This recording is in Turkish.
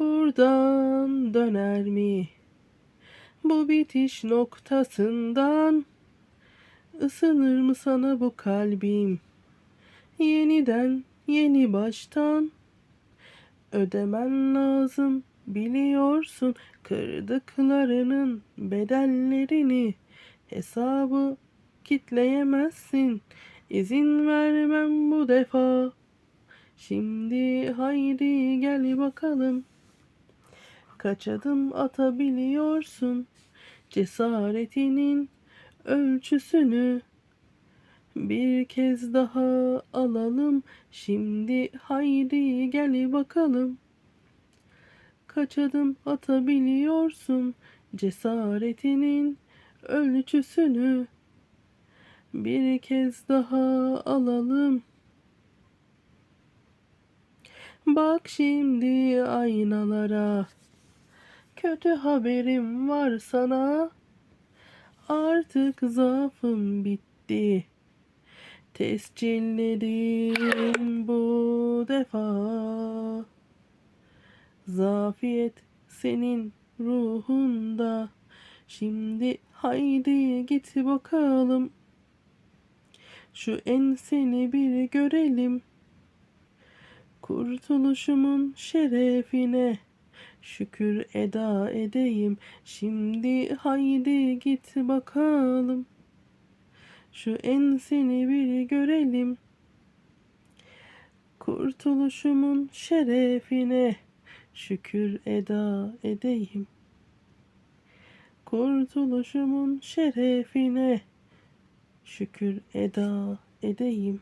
buradan döner mi? Bu bitiş noktasından ısınır mı sana bu kalbim? Yeniden yeni baştan ödemen lazım biliyorsun kırdıklarının bedellerini hesabı kitleyemezsin izin vermem bu defa şimdi haydi gel bakalım kaç adım atabiliyorsun? Cesaretinin ölçüsünü bir kez daha alalım. Şimdi haydi gel bakalım. Kaç adım atabiliyorsun? Cesaretinin ölçüsünü bir kez daha alalım. Bak şimdi aynalara kötü haberim var sana artık zaafım bitti. Tescilledim bu defa. Zafiyet senin ruhunda. Şimdi haydi git bakalım. Şu enseni bir görelim. Kurtuluşumun şerefine şükür eda edeyim. Şimdi haydi git bakalım. Şu enseni bir görelim. Kurtuluşumun şerefine şükür eda edeyim. Kurtuluşumun şerefine şükür eda edeyim.